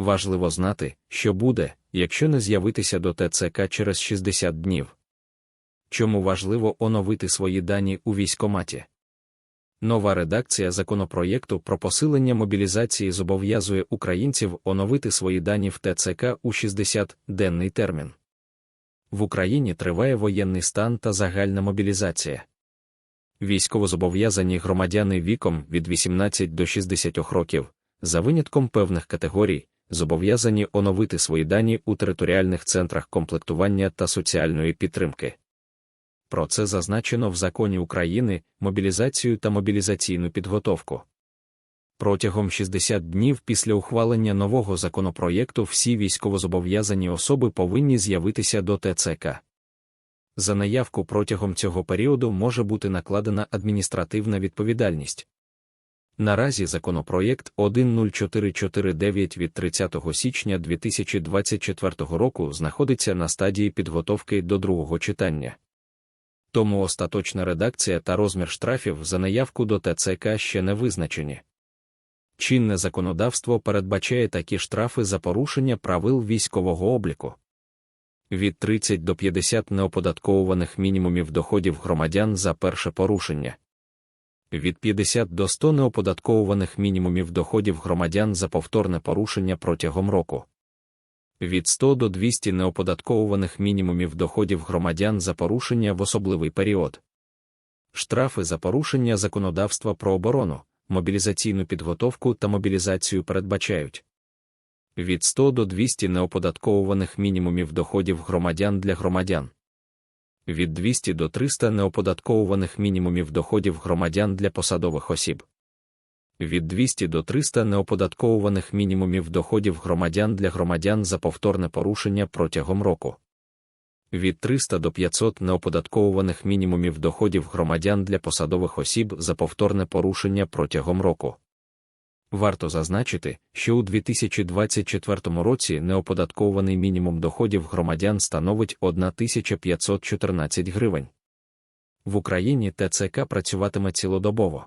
Важливо знати, що буде, якщо не з'явитися до ТЦК через 60 днів. Чому важливо оновити свої дані у військоматі? Нова редакція законопроєкту про посилення мобілізації зобов'язує українців оновити свої дані в ТЦК у 60-денний термін. В Україні триває воєнний стан та загальна мобілізація. Військовозобов'язані громадяни віком від 18 до 60 років, за винятком певних категорій, зобов'язані оновити свої дані у територіальних центрах комплектування та соціальної підтримки. Про це зазначено в законі України мобілізацію та мобілізаційну підготовку. Протягом 60 днів після ухвалення нового законопроєкту всі військовозобов'язані особи повинні з'явитися до ТЦК. За наявку протягом цього періоду може бути накладена адміністративна відповідальність. Наразі законопроєкт 10449 від 30 січня 2024 року знаходиться на стадії підготовки до другого читання. Тому остаточна редакція та розмір штрафів за наявку до ТЦК ще не визначені. Чинне законодавство передбачає такі штрафи за порушення правил військового обліку. Від 30 до 50 неоподатковуваних мінімумів доходів громадян за перше порушення. Від 50 до 100 неоподатковуваних мінімумів доходів громадян за повторне порушення протягом року. Від 100 до 200 неоподатковуваних мінімумів доходів громадян за порушення в особливий період. Штрафи за порушення законодавства про оборону мобілізаційну підготовку та мобілізацію передбачають від 100 до 200 неоподатковуваних мінімумів доходів громадян для громадян, від 200 до 300 неоподатковуваних мінімумів доходів громадян для посадових осіб, від 200 до 300 неоподатковуваних мінімумів доходів громадян для громадян за повторне порушення протягом року від 300 до 500 неоподатковуваних мінімумів доходів громадян для посадових осіб за повторне порушення протягом року. Варто зазначити, що у 2024 році неоподаткований мінімум доходів громадян становить 1514 гривень. В Україні ТЦК працюватиме цілодобово.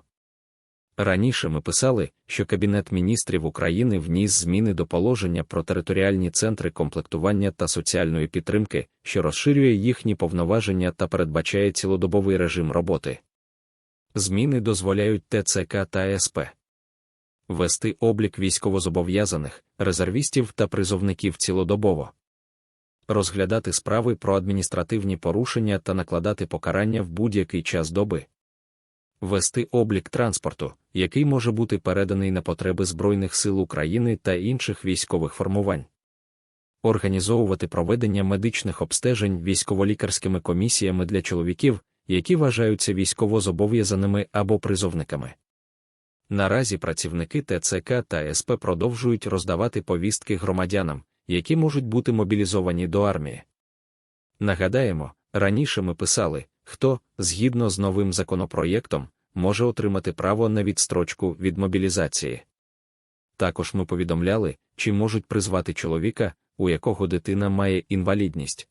Раніше ми писали, що Кабінет міністрів України вніс зміни до положення про територіальні центри комплектування та соціальної підтримки, що розширює їхні повноваження та передбачає цілодобовий режим роботи. Зміни дозволяють ТЦК та СП вести облік військовозобов'язаних, резервістів та призовників цілодобово, розглядати справи про адміністративні порушення та накладати покарання в будь-який час доби. Вести облік транспорту, який може бути переданий на потреби Збройних сил України та інших військових формувань, організовувати проведення медичних обстежень військово-лікарськими комісіями для чоловіків, які вважаються військово-зобов'язаними або призовниками. Наразі працівники ТЦК та СП продовжують роздавати повістки громадянам, які можуть бути мобілізовані до армії. Нагадаємо, раніше ми писали, хто, згідно з новим законопроєктом, може отримати право на відстрочку від мобілізації. Також ми повідомляли, чи можуть призвати чоловіка, у якого дитина має інвалідність.